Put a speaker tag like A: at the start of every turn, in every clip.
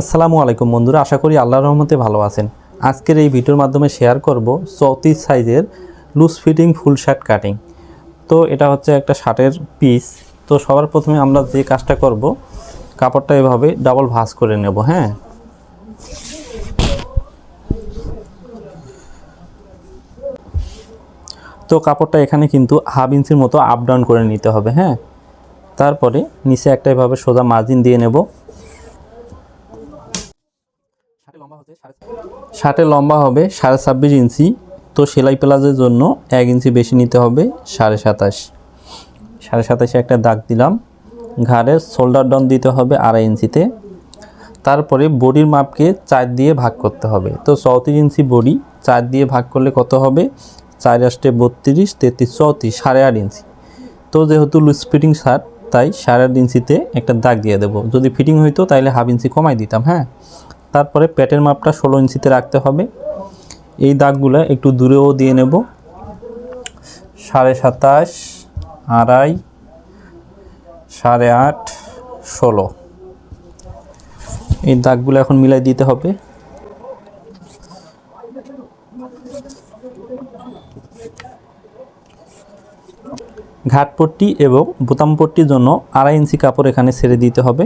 A: আসসালামু আলাইকুম বন্ধুরা, আশা করি আল্লাহ রহমতে ভালো আছেন। আজকের এই ভিডিওর মাধ্যমে শেয়ার করব চৌত্রিশ সাইজের loose fitting full shirt cutting তো এটা হচ্ছে একটা শার্টের পিস তো সবার প্রথমে আমরা যে কাজটা করব, কাপড়টা এভাবে ডাবল ভাঁজ করে নেব হ্যাঁ? তো কাপড়টা এখানে কিন্তু হাফ ইঞ্চির মতো আপ ডাউন করে নিতে হবে হ্যাঁ? তারপরে নিচে একটা এভাবে সোজা মার্জিন দিয়ে নেব। শার্টের লম্বা হবে সাড়ে ছাব্বিশ ইঞ্চি। তো সেলাই প্লাজের জন্য এক ইঞ্চি বেশি নিতে হবে, সাড়ে সাতাশ। সাড়ে সাতাশে একটা দাগ দিলাম। ঘাড়ের শোল্ডার ডন দিতে হবে আড়াই ইঞ্চিতে। তারপরে বডির মাপকে চার দিয়ে ভাগ করতে হবে। তো চৌত্রিশ ইঞ্চি বডি, চার দিয়ে ভাগ করলে কত হবে? চার আষ্টে বত্রিশ, তেত্রিশ, চৌত্রিশ, সাড়ে আট ইঞ্চি। তো যেহেতু লুজ ফিটিং শার্ট, তাই সাড়ে আট ইঞ্চিতে একটা দাগ দিয়ে দেবো। যদি ফিটিং হইতো তাহলে হাফ ইঞ্চি কমাই দিতাম হ্যাঁ? তারপরে প্যাটের মাপটা ষোলো ইঞ্চিতে রাখতে হবে। এই দাগগুলো একটু দূরেও দিয়ে নেব। সাড়ে সাতাশ, আড়াই, সাড়ে আট, ষোলো। এই দাগগুলো এখন মিলাই দিতে হবে। ঘাটপট্টি এবং বোতাম পট্টির জন্য আড়াই ইঞ্চি কাপড় এখানে ছেড়ে দিতে হবে।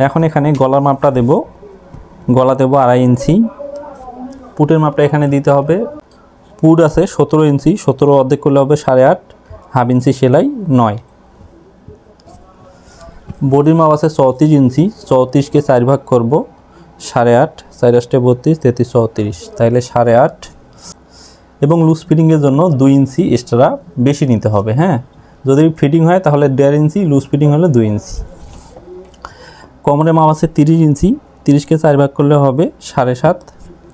A: এখন এখানে গলার মাপটা দেব। গলা দেব আড়াই ইঞ্চি। পুটের মাপটা এখানে দিতে হবে। পুট আছে সতেরো ইঞ্চি, সতেরো অর্ধেক করলে হবে সাড়ে আট, হাফ ইঞ্চি সেলাই নয়। বডির মাপ আছে চৌত্রিশ ইঞ্চি, চৌত্রিশকে চার ভাগ করব, সাড়ে আট, চার আষ্টে বত্রিশ, তেত্রিশ, চৌত্রিশ। তাহলে সাড়ে আট। এবং লুজ ফিটিংয়ের জন্য দুই ইঞ্চি এক্সট্রা বেশি নিতে হবে হ্যাঁ? যদি ফিটিং হয় তাহলে দেড় ইঞ্চি লুজ ফিটিং হলে দুই ইঞ্চি। কোমরের মাপ আছে তিরিশ ইঞ্চি। তিরিশকে চার ভাগ করলে হবে সাড়ে সাত।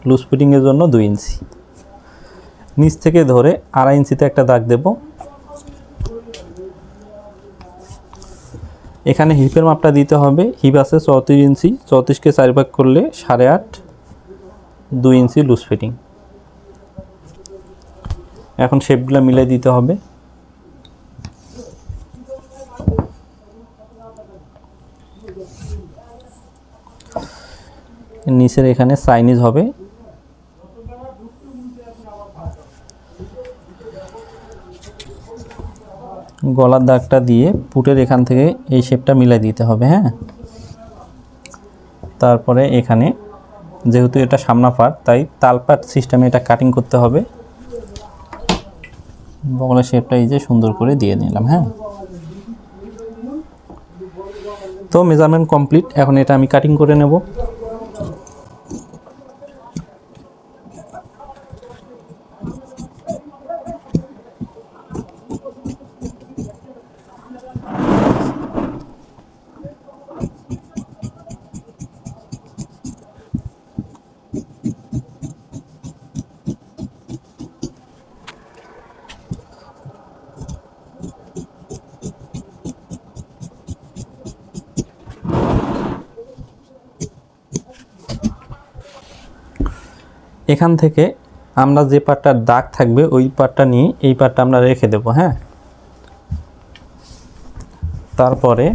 A: লুজ ফিটিংয়ের জন্য দুই ইঞ্চি। নিচ থেকে ধরে আড়াই ইঞ্চিতে একটা দাগ দেব। এখানে হিপের মাপটা দিতে হবে। হিপ আছে চৌত্রিশ ইঞ্চি। চৌত্রিশকে চার ভাগ করলে সাড়ে আট। দুই ইঞ্চি লুজ ফিটিং। এখন শেপগুলো মিলে দিতে হবে। নিচের এখানে চাইনিজ হবে। গলার দাগটা দিয়ে পুটের এখান থেকে এই শেপটা মিলাই দিতে হবে হ্যাঁ? তারপরে এখানে যেহেতু এটা সামনা পার্ট তাই তালপাট সিস্টেমে এটা কাটিং করতে হবে। বগলের শেপটা এই যে সুন্দর করে দিয়ে নিলাম হ্যাঁ? তো মেজারমেন্ট কমপ্লিট এখন এটা আমি কাটিং করে নেব। এখান থেকে আমরা যে পার্টটার দাগ থাকবে, ওই পার্টটা নিয়ে এই পার্টটা আমরা রেখে দেব হ্যাঁ? তারপরে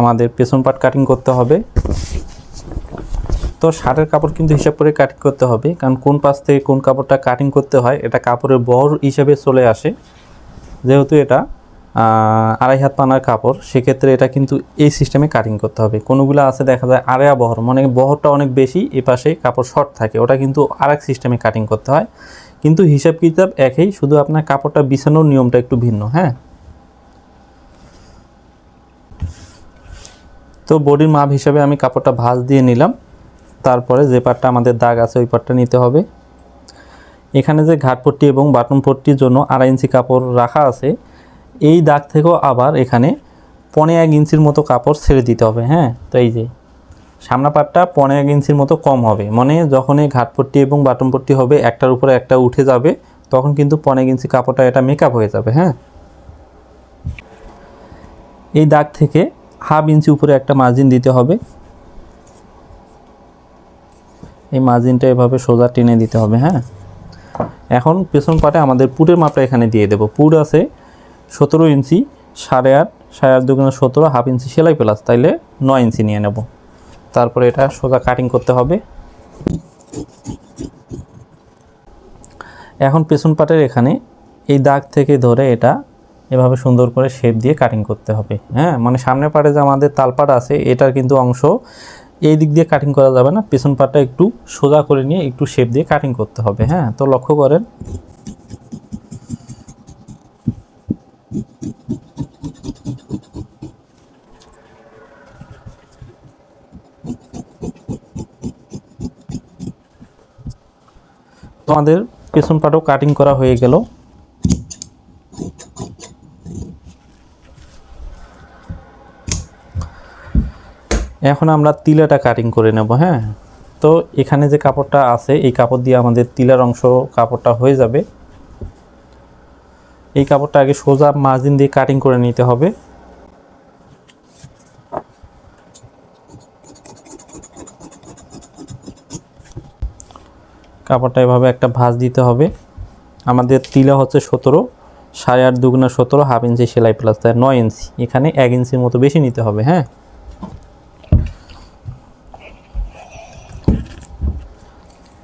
A: আমাদের পেছন পাট কাটিং করতে হবে। তো শার্টের কাপড় কিন্তু হিসাব করে কাটিং করতে হবে, কারণ কোন পাশ থেকে কোন কাপড়টা কাটিং করতে হয়, এটা কাপড়ের বহর হিসাবে চলে আসে। যেহেতু এটা আড়াই হাত পানার কাপড়, সেক্ষেত্রে এটা কিন্তু এই সিস্টেমে কাটিং করতে হবে। কোনোগুলো আছে দেখা যায় আড়াইয়া বহর মানে বহরটা অনেক বেশি এ পাশে কাপড় শর্ট থাকে, ওটা কিন্তু আরেক সিস্টেমে কাটিং করতে হয়। কিন্তু হিসাব কিতাব একই, শুধু আপনার কাপড়টা বিছানোর নিয়মটা একটু ভিন্ন হ্যাঁ? তো বডির মাপ হিসাবে আমি কাপড়টা ভাঁজ দিয়ে নিলাম। তারপরে যে পাটটা আমাদের দাগ আছে, ওই পাটটা নিতে হবে। এখানে যে ঘাটপট্টি এবং বাটন পট্টির জন্য আড়াই ইঞ্চি কাপড় রাখা আছে এই দাগ থেকেও আবার এখানে পনে এক ইঞ্চির মতো কাপড় ছেড়ে দিতে হবে হ্যাঁ? তো এই যে, সামনা পাটটা পনে এক ইঞ্চির মতো কম হবে। মানে যখন এই ঘাটপট্টি এবং বাটন পট্টি হবে, একটার উপরে একটা উঠে যাবে, তখন কিন্তু পনে এক ইঞ্চি কাপড়টা এটা মেকআপ হয়ে যাবে হ্যাঁ? এই দাগ থেকে হাফ ইঞ্চি উপরে একটা মার্জিন দিতে হবে। এই মার্জিনটা এভাবে সোজা টেনে দিতে হবে হ্যাঁ? এখন পেছন পাটে আমাদের পুরের মাপটা এখানে দিয়ে দেবো। পুর আছে সতেরো ইঞ্চি, সাড়ে আট সাড়ে আট দুগুণে সতেরো, হাফ ইঞ্চি সেলাই প্লাস, তাইলে নয় ইঞ্চি নিয়ে নেব। তারপরে এটা সোজা কাটিং করতে হবে। এখন পেছন পাটের এখানে এই দাগ থেকে ধরে এটা এভাবে সুন্দর করে শেপ দিয়ে কাটিং করতে হবে। হ্যাঁ মানে সামনের পাটে যে আমাদের তালপাট আছে, এটার কিন্তু অংশ এই দিক দিয়ে কাটিং করা যাবে না। পেছন পাটটা একটু সোজা করে নিয়ে একটু শেপ দিয়ে কাটিং করতে হবে। হ্যাঁ তো লক্ষ্য করেন আমাদের পেছন পাটও কাটিং করা হয়ে গেল। এখন আমরা তিলাটা কাটিং করে নেব হ্যাঁ? তো এখানে যে কাপড়টা আছে, এই কাপড় দিয়ে আমাদের তিলার অংশ কাপড়টা হয়ে যাবে। এই কাপড়টা আগে সোজা মার্জিন দিয়ে কাটিং করে নিতে হবে। কাপড়টা এভাবে একটা ভাঁজ দিতে হবে। আমাদের তিলা হচ্ছে সতেরো, সাড়ে আট দুগুণা সতেরো, হাফ ইঞ্চি সেলাই প্লাস তাই নয় ইঞ্চি। এখানে এক ইঞ্চির মতো বেশি নিতে হবে হ্যাঁ?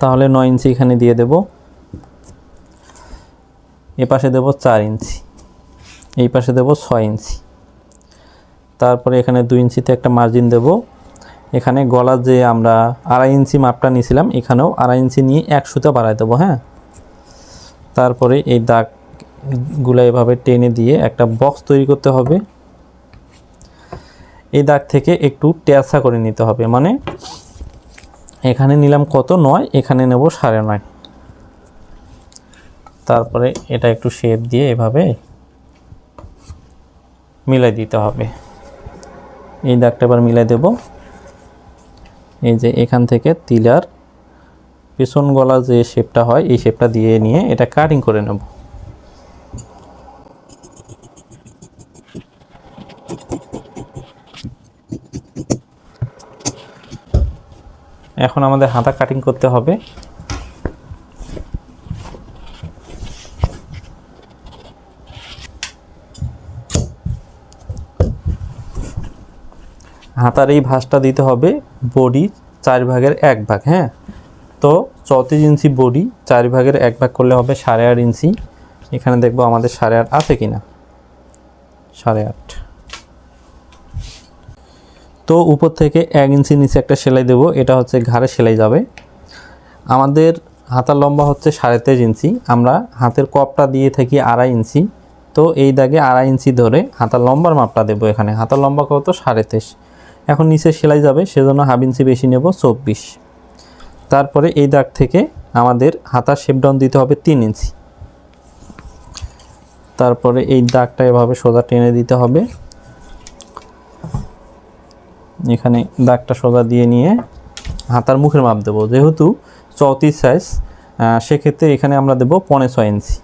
A: তাহলে নয় ইঞ্চি এখানে দিয়ে দেব। এ পাশে দেব চার ইঞ্চি। এই পাশে দেব ছয় ইঞ্চি। তারপরে এখানে দুই ইঞ্চিতে একটা মার্জিন দেব। এখানে গলার যে আমরা আড়াই ইঞ্চি মাপটা নিয়েছিলাম, এখানেও আড়াই ইঞ্চি নিয়ে এক সুতা বাড়াই দেবো হ্যাঁ? তারপরে এই দাগগুলো এভাবে টেনে দিয়ে একটা বক্স তৈরি করতে হবে। এই দাগ থেকে একটু ট্যাসা করে নিতে হবে মানে এখানে নিলাম কত? নয়, এখানে নেব সাড়ে নয়। তারপরে এটা একটু শেপ দিয়ে এভাবে মিলাই দিতে হবে। এই দাগটা এবার মিলাই দেব। এই যে এখান থেকে তিলার পেছন গলা যে শেপটা হয়, এই শেপটা দিয়ে নিয়ে এটা কাটিং করে নেব। এখন আমাদের হাতা কাটিং করতে হবে। হাতার এই ভাঁজটা দিতে হবে বডি চার ভাগের এক ভাগ হ্যাঁ? তো চৌত্রিশ ইঞ্চি বডি চার ভাগের এক ভাগ করলে হবে সাড়ে আট ইঞ্চি। এখানে দেখব আমাদের সাড়ে আট আছে কি না সাড়ে আট। তো উপর থেকে এক ইঞ্চি নিচে একটা সেলাই দেব, এটা হচ্ছে ঘাড়ে সেলাই যাবে। আমাদের হাতার লম্বা হচ্ছে সাড়ে তেইশ ইঞ্চি, আমরা হাতের কপটা দিয়ে থাকি আড়াই ইঞ্চি। তো এই দাগে আড়াই ইঞ্চি ধরে হাতার লম্বার মাপটা দেবো এখানে, হাতার লম্বা কত? সাড়ে তেইশ। এখন নিচে সেলাই যাবে, সেজন্য হাফ ইঞ্চি বেশি নেব চব্বিশ। তারপরে এই দাগ থেকে আমাদের হাতার শেপ ডাউন দিতে হবে তিন ইঞ্চি। তারপরে এই দাগটা এভাবে সোজা টেনে দিতে হবে। এখানে দাগটা সোজা দিয়ে নিয়ে হাতার মুখের মাপ দেবো। যেহেতু চৌত্রিশ সাইজ সেক্ষেত্রে এখানে আমরা দেবো পনে ছয় ইঞ্চি।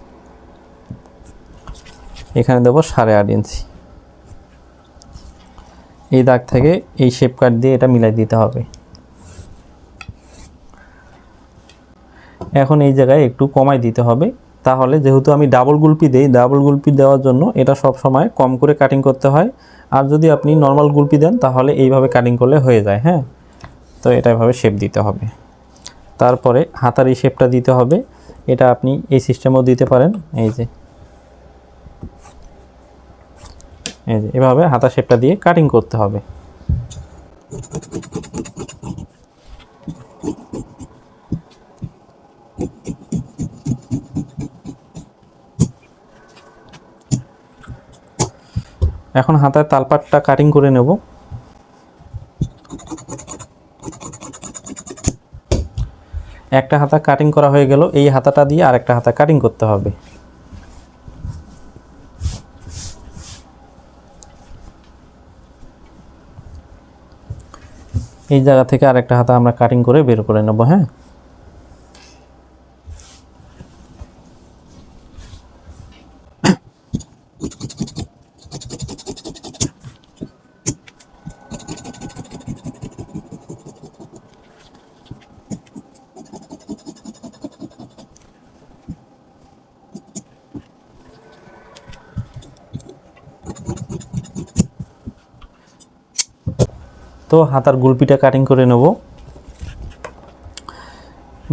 A: এখানে দেবো সাড়ে আট ইঞ্চি। এই দাগ থেকে এই শেপ কাট দিয়ে এটা মিলাই দিতে হবে। এখন এই জায়গায় একটু কমাই দিতে হবে। তাহলে যেহেতু আমি ডাবল গুলপি দেই ডাবল গুলপি দেওয়ার জন্য এটা সব সময় কম করে কাটিং করতে হয়। আর যদি আপনি নর্মাল গুলপি দেন, তাহলে এইভাবে কাটিং করলে হয়ে যায় হ্যাঁ? তো এটা এভাবে শেপ দিতে হবে। তারপরে হাতার এই শেপটা দিতে হবে। এটা আপনি এই সিস্টেমেও দিতে পারেন। এই যে এই যে, এভাবে হাতা শেপটা দিয়ে কাটিং করতে হবে। এখন হাতার তালপাটটা কাটিং করে নেব। একটা হাতা কাটিং করা হয়ে গেল, এই হাতাটা দিয়ে আরেকটা হাতা কাটিং করতে হবে। এই জায়গা থেকে আরেকটা হাতা আমরা কাটিং করে বের করে নেব হ্যাঁ? তো হাতার গুলপিটা কাটিং করে নেব।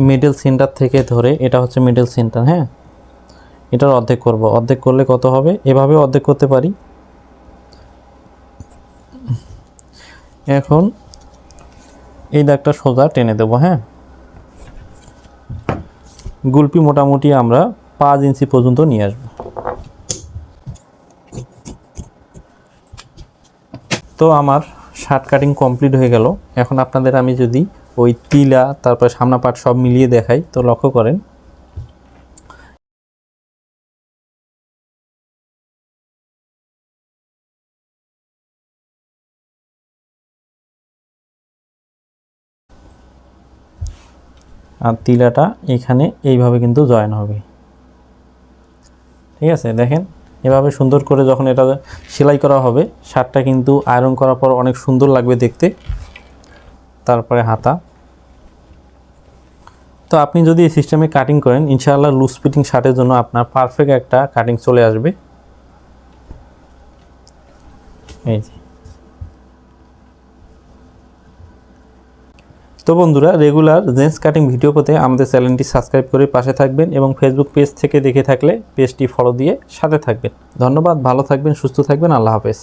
A: মিডল সেন্টার থেকে ধরে, এটা হচ্ছে মিডল সেন্টার হ্যাঁ? এটার অর্ধেক করব। অর্ধেক করলে কত হবে? এভাবে অর্ধেক করতে পারি। এখন এই দাগটা সোজা টেনে দেবো হ্যাঁ? গুলপি মোটামুটি আমরা পাঁচ ইঞ্চি পর্যন্ত নিয়ে আসব। তো আমার শার্ট কাটিং কমপ্লিট হয়ে গেল। এখন আপনাদের আমি যদি ওই তিলা, তারপর সামনা পাট সব মিলিয়ে দেখাই, তো লক্ষ্য করেন। আর তিলাটা এখানে এইভাবে কিন্তু জয়েন হবে। ঠিক আছে, দেখেন। এভাবে সুন্দর করে যখন এটা সেলাই করা হবে, শার্টটা কিন্তু আয়রন করার পর অনেক সুন্দর লাগবে দেখতে। তারপরে হাতা। তো আপনি যদি এই সিস্টেমে কাটিং করেন, ইনশাআল্লাহ লুজ ফিটিং শার্টের জন্য আপনার পারফেক্ট একটা কাটিং চলে আসবে। এই যে। তো বন্ধুরা রেগুলার জেন্স কাটিং ভিডিও পেতে আমাদের চ্যানেলটি সাবস্ক্রাইব করে পাশে থাকবেন এবং ফেসবুক পেজ থেকে দেখে থাকলে পেজটি ফলো দিয়ে সাথে থাকবেন। ধন্যবাদ, ভালো থাকবেন, সুস্থ থাকবেন, আল্লাহ হাফেজ।